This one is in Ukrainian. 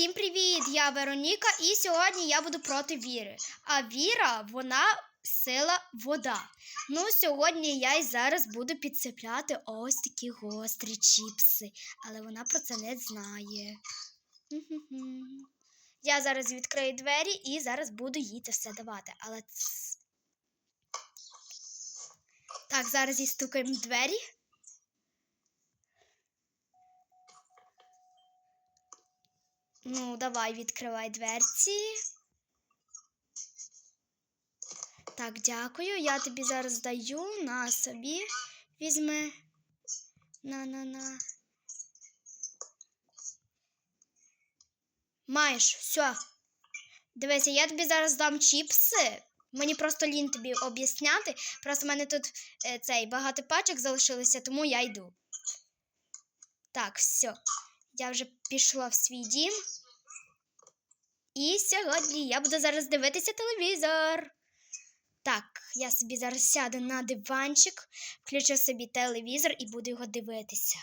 Всім привіт! Я Вероніка, і сьогодні я буду проти Віри. А Віра, вона сила вода. Ну, сьогодні я і зараз буду підцепляти ось такі гострі чіпси, але вона про це не знає. Я зараз відкрию двері і зараз буду їй це все давати. Але так, зараз їй стукаємо в двері. Ну, давай, відкривай дверці. Так, дякую. Я тобі зараз даю на собі. Візьми. На-на-на. Маєш, все. Дивися, я тобі зараз дам чіпси. Мені просто лінь тобі об'ясняти. Просто в мене тут е, цей багато пачок залишилося, тому я йду. Так, все. Я вже пішла в свій дім. І сьогодні я буду зараз дивитися телевізор. Так, я собі зараз сяду на диванчик, включу собі телевізор і буду його дивитися.